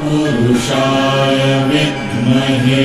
पुरुषाय विद्महे।